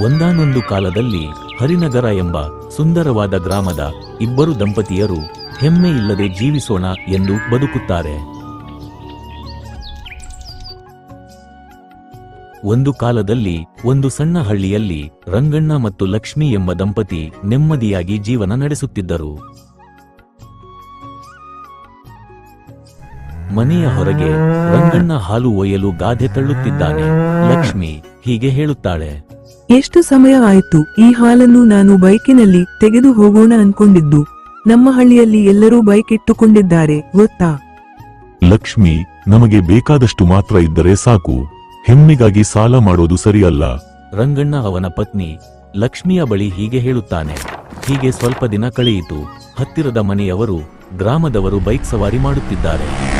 ಒಂದಾನೊಂದು ಕಾಲದಲ್ಲಿ ಹರಿನಗರ ಎಂಬ ಸುಂದರವಾದ ಗ್ರಾಮದ ಇಬ್ಬರು ದಂಪತಿಯರು ಹೆಮ್ಮೆ ಇಲ್ಲದೆ ಜೀವಿಸೋಣ ಎಂದು ಬದುಕುತ್ತಾರೆ. ಒಂದು ಕಾಲದಲ್ಲಿ ಒಂದು ಸಣ್ಣ ಹಳ್ಳಿಯಲ್ಲಿ ರಂಗಣ್ಣ ಮತ್ತು ಲಕ್ಷ್ಮಿ ಎಂಬ ದಂಪತಿ ನೆಮ್ಮದಿಯಾಗಿ ಜೀವನ ನಡೆಸುತ್ತಿದ್ದರು. ಮನೆಯ ಹೊರಗೆ ರಂಗಣ್ಣ ಹಾಲು ಒಯ್ಯಲು ಗಾದೆ ತಳ್ಳುತ್ತಿದ್ದಾನೆ ಲಕ್ಷ್ಮಿ ಹೀಗೆ ಹೇಳುತ್ತಾಳೆ. ಎಷ್ಟು ಸಮಯ ಆಯಿತು ಈ ಹಾಲನ್ನು ನಾನು ಬೈಕಿನಲ್ಲಿ ತೆಗೆದು ಹೋಗೋಣ ಅನ್ಕೊಂಡಿದ್ದು. ನಮ್ಮ ಹಳ್ಳಿಯಲ್ಲಿ ಎಲ್ಲರೂ ಬೈಕ್ ಇಟ್ಟುಕೊಂಡಿದ್ದಾರೆ ಗೊತ್ತಾ? ಲಕ್ಷ್ಮಿ ನಮಗೆ ಬೇಕಾದಷ್ಟು ಮಾತ್ರ ಇದ್ದರೆ ಸಾಕು. ಹೆಮ್ಮೆಗಾಗಿ ಸಾಲ ಮಾಡೋದು ಸರಿಯಲ್ಲ. ರಂಗಣ್ಣ ಅವನ ಪತ್ನಿ ಲಕ್ಷ್ಮಿಯ ಬಳಿ ಹೀಗೆ ಹೇಳುತ್ತಾನೆ. ಹೀಗೆ ಸ್ವಲ್ಪ ದಿನ ಕಳೆಯಿತು. ಹತ್ತಿರದ ಮನೆಯವರು ಗ್ರಾಮದವರು ಬೈಕ್ ಸವಾರಿ ಮಾಡುತ್ತಿದ್ದಾರೆ.